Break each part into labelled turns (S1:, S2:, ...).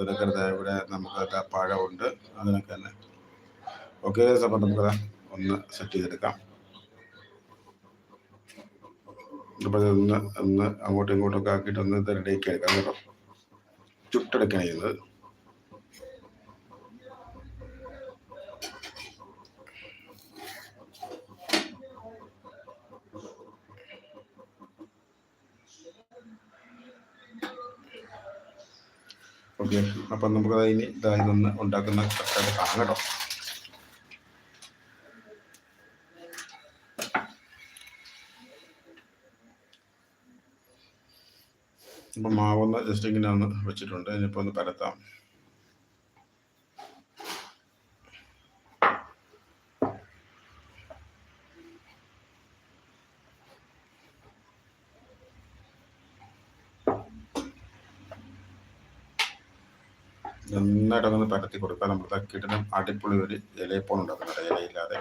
S1: അതിനൊക്കെ ഇവിടെ നമുക്ക് പഴമുണ്ട്. അതിനൊക്കെ തന്നെ. ഓക്കെ നമുക്ക് ഒന്ന് സെറ്റ് ചെയ്തെടുക്കാം. അപ്പോൾ ഒന്ന് ഒന്ന് അങ്ങോട്ടും ഇങ്ങോട്ടും ഒക്കെ ആക്കിയിട്ട് ഒന്ന് റെഡിയാക്കി എടുക്കാം കേട്ടോ. ചെയ്യുന്നത് ഓക്കെ. അപ്പം നമുക്ക് ഇനി ഇതാ ഇതൊന്ന് ഉണ്ടാക്കുന്ന കറക്റ്റായിട്ട് കാണാം കേട്ടോ. അപ്പം മാവൊന്ന് ജസ്റ്റ് ഇങ്ങനെ ഒന്ന് വെച്ചിട്ടുണ്ട്. ഇനിയിപ്പോൾ ഒന്ന് പരത്താം. നന്നായിട്ട് അതൊന്ന് പരത്തി കൊടുക്കുക നമ്മൾ തക്കിട്ടിനും അടിപൊളി ഒരു ഇലയപ്പോൾ ഉണ്ടാക്കുന്നുണ്ട് ഇലയില്ലാതെ.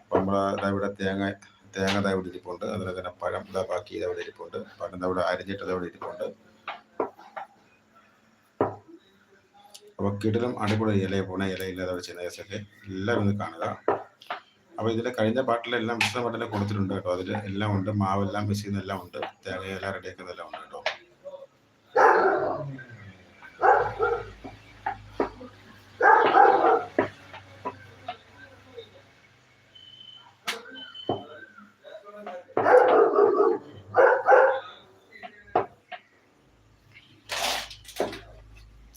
S1: അപ്പം നമ്മൾ ഇതാ ഇവിടെ തേങ്ങ തേങ്ങ ഇതാ ഇവിടെ ഇരിപ്പുണ്ട്. അതുപോലെ തന്നെ പഴം ഇതാ ബാക്കി ഇതവിടെ ഇരിപ്പുണ്ട്. പഴം ഇതവിടെ അരിഞ്ഞിട്ട് ഇതവിടെ ഇരിപ്പുണ്ട്. അപ്പോൾ കിടിലും അടിപൊളി ഇല പോണ ഇലയില്ലാതെ അവിടെ ചെയ്യുന്ന കേസൊക്കെ എല്ലാവരും ഒന്ന് കാണുക. അപ്പോൾ ഇതിൽ കഴിഞ്ഞ പാട്ടിലെല്ലാം വിശദമായിട്ട് കൊടുത്തിട്ടുണ്ട് കേട്ടോ. അതിൽ എല്ലാം ഉണ്ട് മാവെല്ലാം ചെയ്യുന്നതെല്ലാം ഉണ്ട് തേങ്ങയെല്ലാം റെഡിയാക്കുന്നതെല്ലാം ഉണ്ട് കേട്ടോ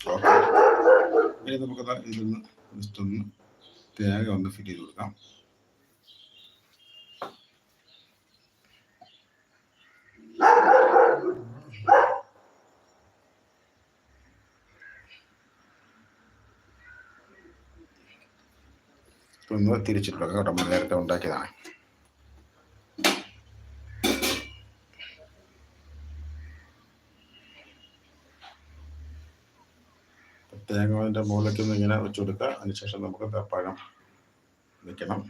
S1: ഓക്കെ ഇനി ഇതിൽ നിന്ന് ജസ്റ്റ് ഒന്ന് തേങ്ങ ഒന്ന് ഫിറ്റ് ചെയ്ത് കൊടുക്കാം. ഒന്ന് തിരിച്ചിട്ട് കേട്ടോ നേരത്തെ ഉണ്ടാക്കിയതാണ്. തേങ്ങ മുകളിലേക്ക് ഒന്ന് ഇങ്ങനെ വെച്ച് കൊടുക്കുക അതിനുശേഷം നമുക്ക് പഴം വെക്കണം.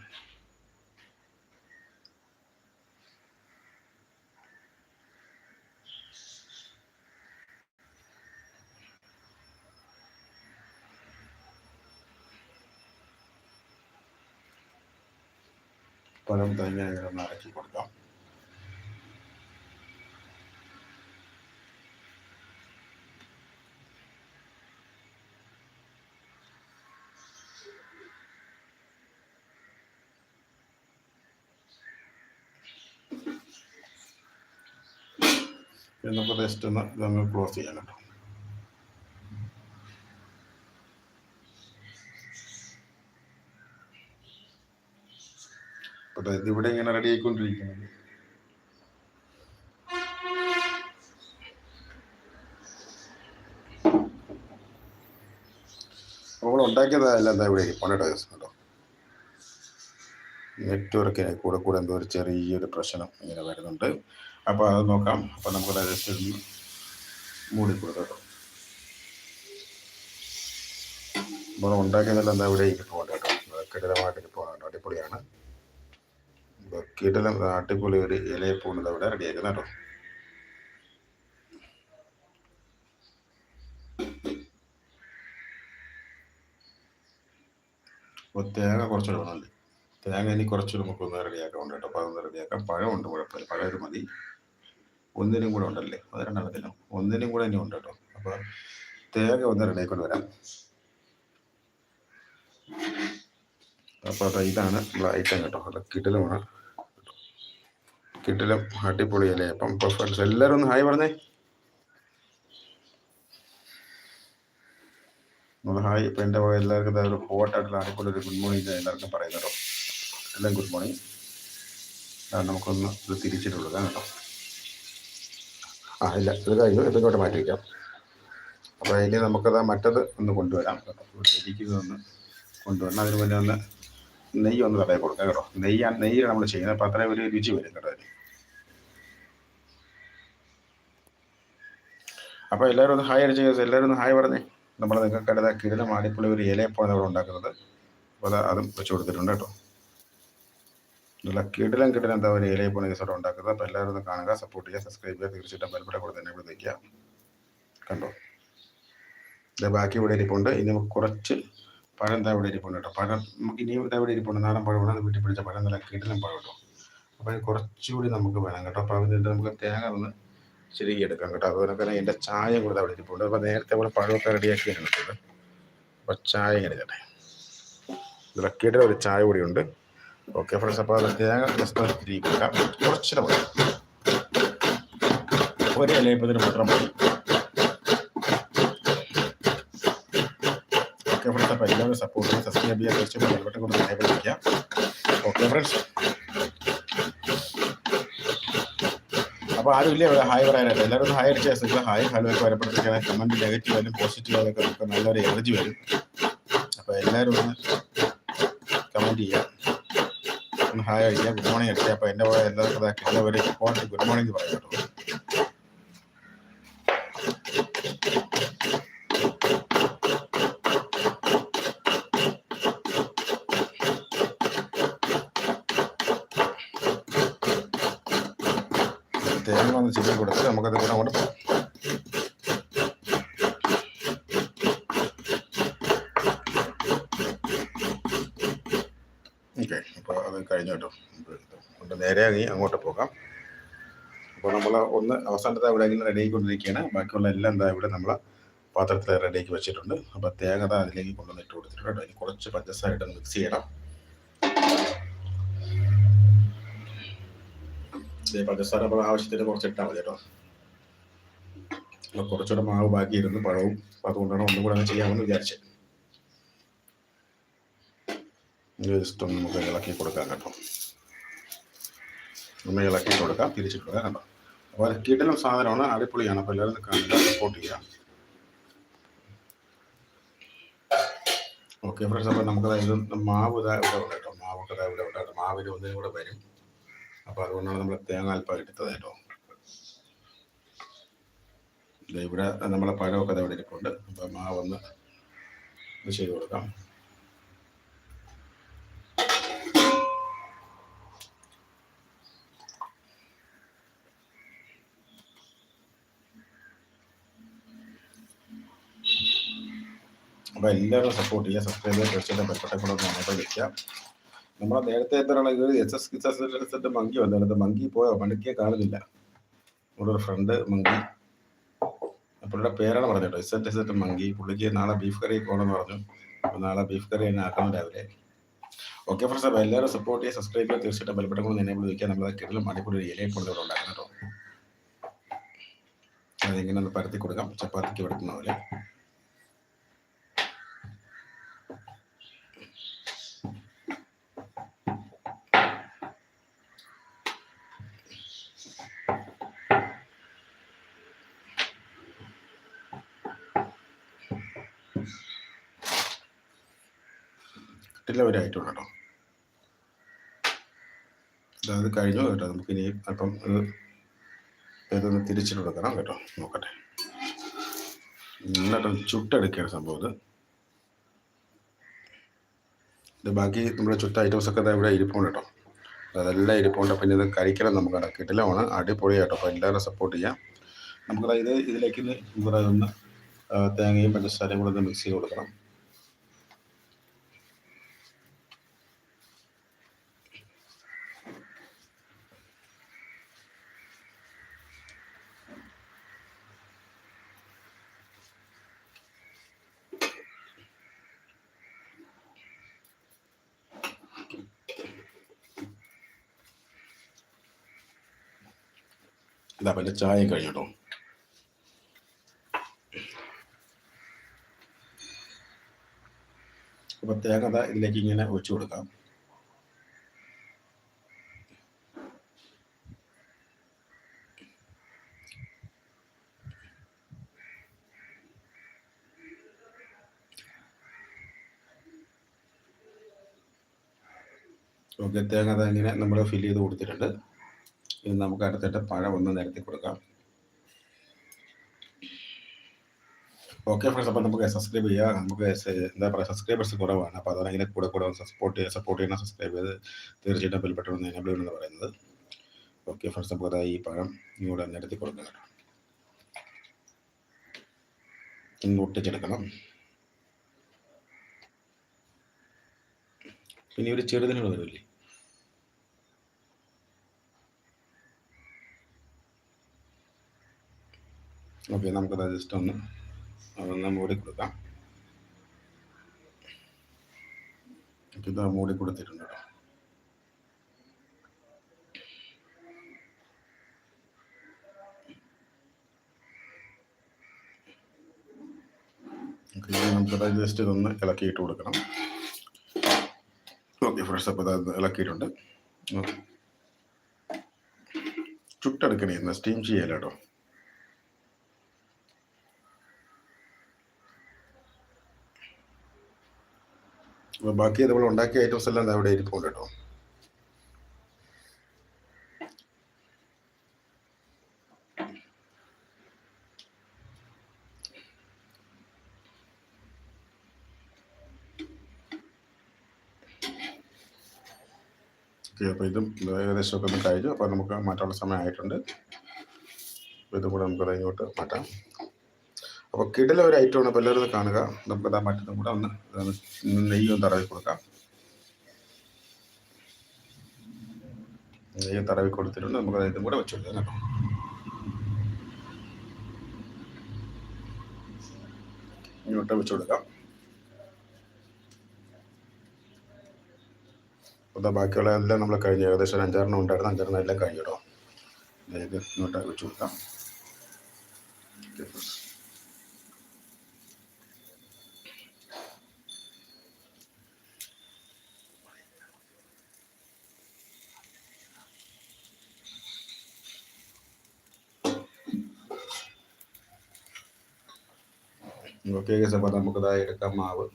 S1: പഴം തേങ്ങ ഇങ്ങനെ ഒന്ന് അരക്കി കൊടുക്കാം. പിന്നെ പ്രദേശത്ത് ഒന്ന് നമുക്ക് ക്ലോസ് ചെയ്യാൻ കേട്ടോ അപ്പോൾ ഇത് ഇവിടെ ഇങ്ങനെ റെഡി ആയിക്കൊണ്ടിരിക്കുന്നത്. നമ്മൾ ഉണ്ടാക്കിയതല്ല എന്താ ഇവിടെ കേട്ടോ നെറ്റ്വർക്കിന് കൂടെ കൂടെ എന്തോ ഒരു ചെറിയൊരു പ്രശ്നം ഇങ്ങനെ വരുന്നുണ്ട്. അപ്പോൾ അത് നോക്കാം. അപ്പോൾ നമുക്ക് ഒന്ന് മൂടി കൊടുക്കാം നമ്മൾ ഉണ്ടാക്കിയതെല്ലാം എന്താ ഇവിടെ ഇരിപ്പുണ്ട് കേട്ടോ. കിടിലമായിട്ട് ഇരിപ്പുണ്ട് അടിപൊളിയാണ്. കിടലം അടിപൊളി ഒരു ഇലയപ്പൂണ് അവിടെ റെഡിയാക്കുന്ന കേട്ടോ. ഒത്തേക കുറച്ചുകൂടെ വേണമല്ലേ തേങ്ങ ഇനി കുറച്ച് നമുക്കൊന്ന് റെഡിയാക്കാം ഉണ്ട് കേട്ടോ. അപ്പോൾ അതൊന്ന് റെഡിയാക്കാം. പഴമുണ്ട് കുഴപ്പമില്ല. പഴയത് മതി. ഒന്നിനും കൂടെ ഉണ്ടല്ലേ? അത് രണ്ടെണ്ണത്തിനും. ഒന്നിനും കൂടെ ഇനി ഉണ്ട് കേട്ടോ. അപ്പോൾ തേങ്ങ ഒന്ന് റെഡിയാക്കൊണ്ട് വരാം. അപ്പോൾ അത് ഇതാണ് ഐറ്റം കേട്ടോ. അത് കിടിലുമാണ് കിടിലം അടിപൊളിയല്ലേ അപ്പം ഇപ്പോൾ എല്ലാവരും ഒന്ന് ഹായ് പറഞ്ഞേ. ഹായ്. ഇപ്പം എന്റെ എല്ലാവർക്കും ഒരു ഹോട്ടായിട്ടുള്ള അടിപൊളി ഒരു ഗുഡ് മോർണിംഗ് എല്ലാവർക്കും പറയുന്നത് കേട്ടോ. എല്ലാം ഗുഡ് മോർണിംഗ്. നമുക്കൊന്ന് ഇത് തിരിച്ചിട്ടുള്ളത് കേട്ടോ. ആ ഇല്ല ഇത് കഴിഞ്ഞു. ഇതിങ്ങോട്ട് മാറ്റി വയ്ക്കാം അപ്പോൾ ഇനി നമുക്കത് മറ്റത് ഒന്ന് കൊണ്ടുവരാം കേട്ടോ. ഇവിടെ ഇരിക്കുന്നതൊന്ന് കൊണ്ടുവരണം. അതിന് മുന്നേ ഒന്ന് നെയ്യ് ഒന്ന് തടയി കൊടുക്കാം കേട്ടോ. നെയ്യാണ് നെയ്യാണ് നമ്മൾ ചെയ്യുന്നത് അപ്പോൾ അത്രയും ഒരു രുചി വരും കേട്ടോ അപ്പോൾ എല്ലാവരും ഒന്ന് ഹായ് അടിച്ച് എല്ലാവരും ഒന്ന് ഹായ് പറഞ്ഞേ. നമ്മൾ നിങ്ങൾക്ക് അടുത്ത കിടിലം അടിപൊളി ഒരു ഇലയപ്പോഴാണ് ഇവിടെ ഉണ്ടാക്കുന്നത്. അപ്പോൾ അതും വെച്ച് കൊടുത്തിട്ടുണ്ട് കേട്ടോ. നല്ല കിടിലം കിടിലം എന്താ ഒരു ഏലേ പോണ എപ്പിസോഡ് ഉണ്ടാക്കുന്നത്. അപ്പോൾ എല്ലാവരും ഒന്ന് കാണുക സപ്പോർട്ട് ചെയ്യുക സബ്സ്ക്രൈബ് ചെയ്യുക. തീർച്ചയായിട്ടും ബെൽബടെ കൂടെ തന്നെ ഇവിടെ നിൽക്കുക കണ്ടോ? ഇത് ബാക്കി ഇവിടെ ഇരിപ്പുണ്ട്. ഇനി നമുക്ക് കുറച്ച് പഴം എന്താ ഇവിടെ ഇരിപ്പുണ്ട് കേട്ടോ. പഴം നമുക്ക് ഇനിയും ഇതാ ഇവിടെ ഇരിപ്പുണ്ട്. നാടൻ പഴമാണ് അത് വീട്ടിൽ പിടിച്ച പഴം നല്ല കിടലും പഴം കേട്ടോ. അപ്പോൾ അതിന് കുറച്ചുകൂടി നമുക്ക് വേണം കേട്ടോ. അപ്പോൾ അതിന്റെ നമുക്ക് തേങ്ങ ഒന്ന് ശരിക്കും എടുക്കാം കേട്ടോ. അതുപോലെ തന്നെ എന്റെ ചായ കൂടെ അവിടെ ഇരിപ്പുണ്ട്. അപ്പോൾ നേരത്തെ ഇവിടെ പഴമൊക്കെ റെഡിയാക്കി അപ്പോൾ ചായ എടുക്കട്ടെ ഇത് ഇതിലൊക്കെ ഒരു ചായ കൂടിയുണ്ട് ഓക്കെ ഫ്രണ്ട്സ് അപ്പോൾ അതൊക്കെ ഞാൻ ജസ്റ്റ് ഒന്ന് തിരികെ കൊടുക്കാം കുറച്ചിട്ട് മതി ഒരു ഇലയപ്പത്തിന് മാത്രം മതി ഓക്കെ ഫ്രണ്ട്സ് അപ്പോൾ എല്ലാവരും സപ്പോർട്ട് ചെയ്യുക സബ്സ്ക്രൈബ് ചെയ്യുക തീർച്ചയായും ബെൽബട്ടൺ കൊണ്ട് ലൈവ് വിളിക്കുക ഓക്കെ ഫ്രണ്ട്സ് അപ്പോൾ ആരും ഇല്ലേ ഇവിടെ ഹായ് പറയാനായിട്ട് എല്ലാവരും ഹായ് അടിച്ചാൽ നിങ്ങൾ ഹായ് ഹലോ ഒക്കെ വരുമ്പോഴത്തേക്കാണ് കമന്റ് നെഗറ്റീവ് ആയാലും പോസിറ്റീവ് ആയാലും നമുക്ക് നല്ലൊരു എനർജി വരും അപ്പോൾ എല്ലാവരും ഒന്ന് കമന്റ് ചെയ്യുക ഹായ് അടിക്കുക ഗുഡ് മോർണിംഗ് അടിക്കുക അപ്പോൾ എന്റെ കൂടെ എന്റെ എല്ലാവരും ഫോണിൽ ഗുഡ് മോർണിംഗ് പറയാം കേട്ടോ തേങ്ങ ഒന്ന് ചിരി കൊടുത്ത് നമുക്കത് കൂടെ അങ്ങോട്ട് പോകാം ഓക്കെ അപ്പോൾ അത് കഴിഞ്ഞു കേട്ടോ. നേരെ ആയി അങ്ങോട്ട് പോകാം. അപ്പോൾ നമ്മൾ ഒന്ന് അവസാനത്തെ അവിടെ ഇങ്ങനെ റെഡി ആയിക്കൊണ്ടിരിക്കുകയാണ്. ബാക്കിയുള്ള എല്ലാം എന്താ ഇവിടെ നമ്മൾ പാത്രത്തിൽ റെഡിയാക്കി വെച്ചിട്ടുണ്ട്. അപ്പോൾ തേങ്ങത അതിലേക്ക് കൊണ്ടുവന്ന് ഇട്ട് കൊടുത്തിട്ടുണ്ട് കേട്ടോ. ഇനി കുറച്ച് പഞ്ചസാര ഇട്ട് മിക്സ് ചെയ്യണം. പഞ്ചസാര നമ്മൾ ആവശ്യത്തിന് കുറച്ച് ഇട്ടാൽ മതി കേട്ടോ. കുറച്ചുകൂടെ മാവ് ബാക്കിയിരുന്നു പഴവും. അതുകൊണ്ടാണ് ഒന്നും കൂടെ അങ്ങ് ചെയ്യാമെന്ന് വിചാരിച്ചത് ജസ്റ്റ് ഒന്ന് നമുക്ക് ഇളക്കി കൊടുക്കാം കേട്ടോ. ഒന്ന് ഇളക്കി കൊടുക്കാം തിരിച്ചിട്ട് കൊടുക്കാം കേട്ടോ. അപ്പോൾ കിടലും സാധനമാണ് അടിപൊളിയാണ്. അപ്പോൾ എല്ലാവരും കാണുക സപ്പോർട്ട് ചെയ്യാം ഓക്കെ ഫ്രണ്ട്സ് അപ്പോൾ നമുക്ക് അതായത് മാവ് ഇതാ ഇവിടെ ഉണ്ട് കേട്ടോ. മാവൊക്കെ ഇതാ ഇവിടെ ഉണ്ട് മാവിന് ഒന്നിനും കൂടെ വരും. അപ്പോൾ അതുകൊണ്ടാണ് നമ്മൾ തേങ്ങ അല്പം എടുത്തത് കേട്ടോ. ഇവിടെ നമ്മളെ പഴമൊക്കെ അതവിടെ ഇരിപ്പുണ്ട്. അപ്പോൾ മാവ് ഇത് ചെയ്ത് കൊടുക്കാം. അപ്പോൾ എല്ലാവരും സപ്പോർട്ട് ചെയ്യുക സബ്സ്ക്രൈബ് ചെയ്യുക തീർച്ചയായിട്ടും പെട്ടെന്ന് ഒന്ന് അങ്ങോട്ട് നമ്മളെ നേരത്തെ എന്താണ് ഇത് S S kiss S monkey വന്നത് മങ്കി പോയോ? മണിക്കെ കാണുന്നില്ല നമ്മുടെ ഒരു ഫ്രണ്ട് മങ്കി പുള്ളിയുടെ പേരാണ് പറഞ്ഞത് എസ് എസ് എറ്റ് മങ്കി പുള്ളിക്ക് നാളെ ബീഫ് കറി പോകണമെന്ന് പറഞ്ഞു. അപ്പോൾ നാളെ ബീഫ് കറി തന്നെ ആക്കണം രാവിലെ. ഓക്കെ ഫ്രണ്ട്സ് അപ്പോൾ എല്ലാവരും സപ്പോർട്ട് ചെയ്യുക സബ്സ്ക്രൈബ് ചെയ്യുക തീർച്ചയായിട്ടും ബെൽബട്ടൺ കൊണ്ട് എന്നെ വിളിക്കുക നമ്മളെ കിടലും അടിപൊളി ഇലയെ കൊണ്ട് ഇവിടെ ഉണ്ടാക്കണം കേട്ടോ. അതിങ്ങനെ ഒന്ന് പരത്തി കൊടുക്കാം. ചപ്പാത്തിക്ക് വെടുക്കുന്ന പോലെ കിട്ടില്ല ഒരായിട്ടുണ്ട് കേട്ടോ അതായത് കഴിഞ്ഞു കേട്ടോ. നമുക്ക് ഇനി അല്പം ഇത് ഇതൊന്ന് തിരിച്ചിട്ട് കൊടുക്കണം കേട്ടോ. നോക്കട്ടെ. നന്നായിട്ട് ചുട്ടെടുക്കുകയാണ് സംഭവം ഇത്. ഇത് ബാക്കി നമ്മുടെ ചുട്ട ഐറ്റംസ് ഒക്കെ ദാ ഇവിടെ ഇരിപ്പുണ്ട് കേട്ടോ. അതെല്ലാം ഇരിപ്പുണ്ട്. പിന്നെ ഇത് കഴിക്കണം നമുക്ക് കിട്ടിലാണ് അടിപൊളിയാട്ടോ അപ്പോൾ എല്ലാവരും സപ്പോർട്ട് ചെയ്യാം. നമുക്ക് ഇത് ഇതിലേക്ക് ഒന്ന് തേങ്ങയും പഞ്ചസാരയും കൂടെ ഒന്ന് മിക്സ് ചെയ്ത് കൊടുക്കണം. ഇതാ പിന്നെ ചായ കഴിഞ്ഞോ അപ്പൊ തേങ്ങ ഇതിലേക്ക് ഇങ്ങനെ ഒഴിച്ചു കൊടുക്കാം. ഓക്കെ തേങ്ങ ഇങ്ങനെ നമ്മൾ ഫില്ല് ചെയ്ത് കൊടുത്തിട്ടുണ്ട്. ഇനി നമുക്ക് അടുത്തിട്ട് പഴം ഒന്ന് നിരത്തി കൊടുക്കാം. ഓക്കെ ഫ്രണ്ട്സ് അപ്പോൾ നമുക്ക് സബ്സ്ക്രൈബ് ചെയ്യുക നമുക്ക് എന്താ പറയുക സബ്സ്ക്രൈബേഴ്സ് കുറവാണ്. അപ്പോൾ അതാണ് ഇങ്ങനെ കൂടെ കൂടെ സപ്പോർട്ട് ചെയ്യുക സപ്പോർട്ട് ചെയ്യണം സബ്സ്ക്രൈബ് ചെയ്ത് തീർച്ചയായിട്ടും ബെൽ ബട്ടൺ ഒന്ന് എനേബിൾ എന്ന് പറയുന്നത്. ഓക്കെ ഫ്രണ്ട്സ് നമുക്ക് അതായത് ഈ പഴം ഇങ്ങോട്ട് നിരത്തി കൊടുക്കാം ഒട്ടിച്ചെടുക്കണം. പിന്നെ ഒരു ചെറുതിനുള്ള വരില്ലേ ഓക്കെ നമുക്കത് ജസ്റ്റ് ഒന്ന് അതൊന്ന് മൂടി കൊടുക്കാം. ഇത് മൂടി കൊടുത്തിട്ടുണ്ട് കേട്ടോ. നമുക്കത് ജസ്റ്റ് ഇതൊന്ന് ഇളക്കിയിട്ട് കൊടുക്കണം. ഓക്കെ ഫ്രഷ് അപ്പം അത് ഇളക്കിയിട്ടുണ്ട്. ചുട്ടെടുക്കണേ സ്റ്റീം ചെയ്യാലോ കേട്ടോ. അപ്പോൾ ബാക്കി നമ്മൾ ഉണ്ടാക്കിയ ഐറ്റംസ് എല്ലാം അവിടെ ഇരിപ്പുണ്ട് കേട്ടോ. അപ്പോൾ ഇതും ഏകദേശം ഒക്കെ ഒന്ന് കഴിഞ്ഞു. അപ്പോൾ നമുക്ക് മാറ്റാനുള്ള സമയമായിട്ടുണ്ട്. ഇതും കൂടെ നമുക്കത് ഇങ്ങോട്ട് മാറ്റാം. അപ്പോൾ കിടില ഒരു ഐറ്റം ആണ്. എല്ലാവരും കാണുക. നമുക്ക് ആ മറ്റൊന്നും കൂടെ ഒന്ന് നെയ്യൊന്ന് നെയ്യും തടവി കൊടുക്കാം. നെയ്യും തടവി കൊടുത്തിട്ടുണ്ട്. നമുക്ക് ഇതും കൂടെ വെച്ചു കൊടുക്കാം ഇങ്ങോട്ട് വെച്ചു കൊടുക്കാം. അപ്പോൾ ബാക്കിയുള്ള എല്ലാം നമ്മൾ കഴിഞ്ഞു. ഏകദേശം ഒരു അഞ്ചാറെണ്ണം ഉണ്ടായിരുന്നു. അഞ്ചാറെണ്ണം എല്ലാം കഴിഞ്ഞു കേട്ടോ. ഇങ്ങോട്ട് വെച്ചു കൊടുക്കാം. ഓക്കെ ഓക്കെ ഗൈസ് അപ്പോൾ എടുക്കാം മാവ്.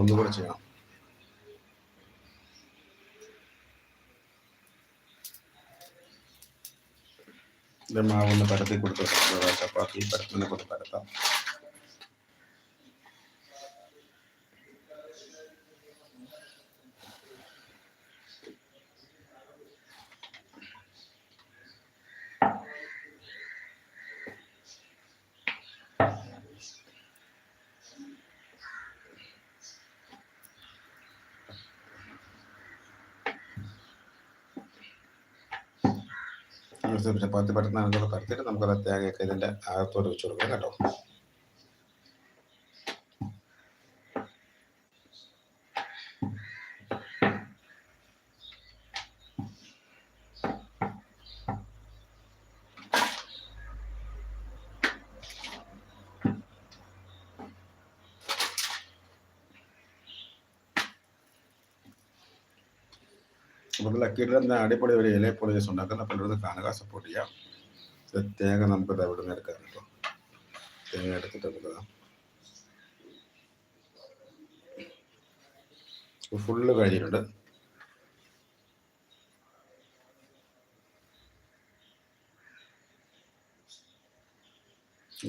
S1: ഒന്നുകൂടെ ചെയ്യാം. മാവ് ഒന്ന് പരത്തി കൊടുത്തു ചപ്പാത്തി പരത്തിനെ കൊണ്ട് പരത്താം. ചപ്പാത്തി പെട്ടെന്ന് ആണെന്നുള്ള കാര്യത്തിൽ നമുക്കത് തേങ്ങയൊക്കെ ഇതിന്റെ അകത്തോട്ട് വെച്ച് കൊടുക്കാം കേട്ടോ. ലക്കിയിട്ട് എന്താ അടിപൊളി ഒരു ഇലപ്പൊളി ദിവസം ഉണ്ടാക്കുന്ന പലരുടെ കാണുക സപ്പോർട്ട് ചെയ്യാം. പ്രത്യേകം നമുക്ക് അവിടെ നിന്ന് എടുക്കാം കേട്ടോ. തേങ്ങ എടുത്തിട്ട് നമുക്ക് ഫുള്ള് കഴിഞ്ഞിട്ടുണ്ട്.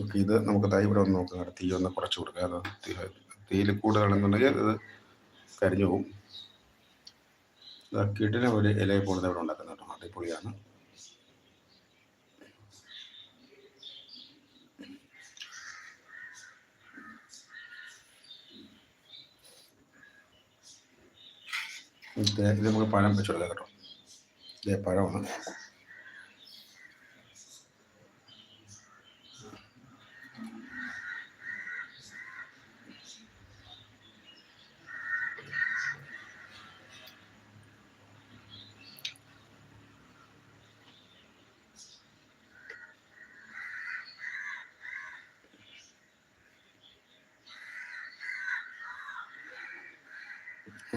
S1: ഓക്കെ ഇത് നമുക്ക് തൈ ഇവിടെ ഒന്ന് നോക്കാം. തീ ഒന്ന് കുറച്ച് കൊടുക്കുക അത് തീ തീയിൽ കൂടുതലാണെന്നുണ്ടെങ്കിൽ അത് കരിഞ്ഞു പോകും. കിടിന ഒരു ഇലയെ പോകുന്നത് ഇവിടെ ഉണ്ടാക്കുന്നത് കേട്ടോ. അടിപൊളിയാണ്. ഇത് നമുക്ക് പഴം വെച്ച് കൊടുക്കാം കേട്ടോ. ഇതേ പഴമാണ്.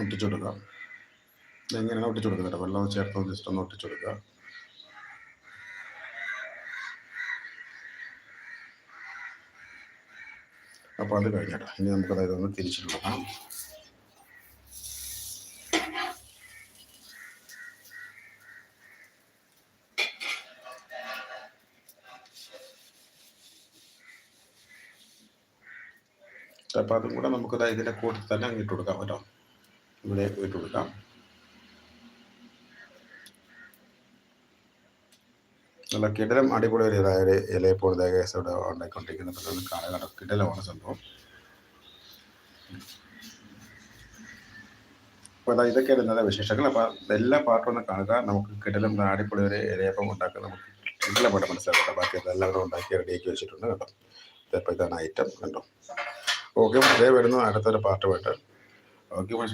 S1: ഒട്ടിച്ചു കൊടുക്കുക ഇതെങ്ങനെയാണ് ഒട്ടിച്ചു കൊടുക്കുക കേട്ടോ വെള്ളം ചേർത്ത് ജസ്റ്റ് ഒന്ന് ഒട്ടിച്ചു കൊടുക്കുക അപ്പോൾ അത് കഴിഞ്ഞിട്ടോ ഇനി നമുക്ക് അതായത് ഒന്ന് തിരിച്ചിട്ട് കൊടുക്കാം അപ്പോൾ അതും കൂടെ നമുക്ക് ഇതിന്റെ കൂട്ടത്തിൽ തന്നെ അങ്ങോട്ട് കൊടുക്കാം കേട്ടോ. ഇവിടെ ഇട്ട് കൊടുക്കാം. നല്ല കിടലം അടിപൊളി ഒരു ഇതായ ഒരു ഇലയപ്പോൾ ദേഹേശം ഇവിടെ കാണുക കേട്ടോ. കിടലമാണ് സംഭവം. അപ്പോൾ അതാ ഇതൊക്കെ ഇന്നത്തെ വിശേഷങ്ങൾ. അപ്പോൾ എല്ലാ പാട്ടും ഒന്ന് കാണുക. നമുക്ക് കിടലം അടിപൊളി ഒരു ഇലയപ്പം ഉണ്ടാക്കുക നമുക്ക് കിടലം പോലെ മനസ്സിലാക്കാം ബാക്കി എല്ലാവരും ഉണ്ടാക്കി റെഡിയാക്കി വെച്ചിട്ടുണ്ട് കേട്ടോ. ഇതപ്പോൾ ഇതാണ് ഐറ്റം കണ്ടോ? ഓക്കെ അതേ വരുന്നു അടുത്തൊരു I'll get one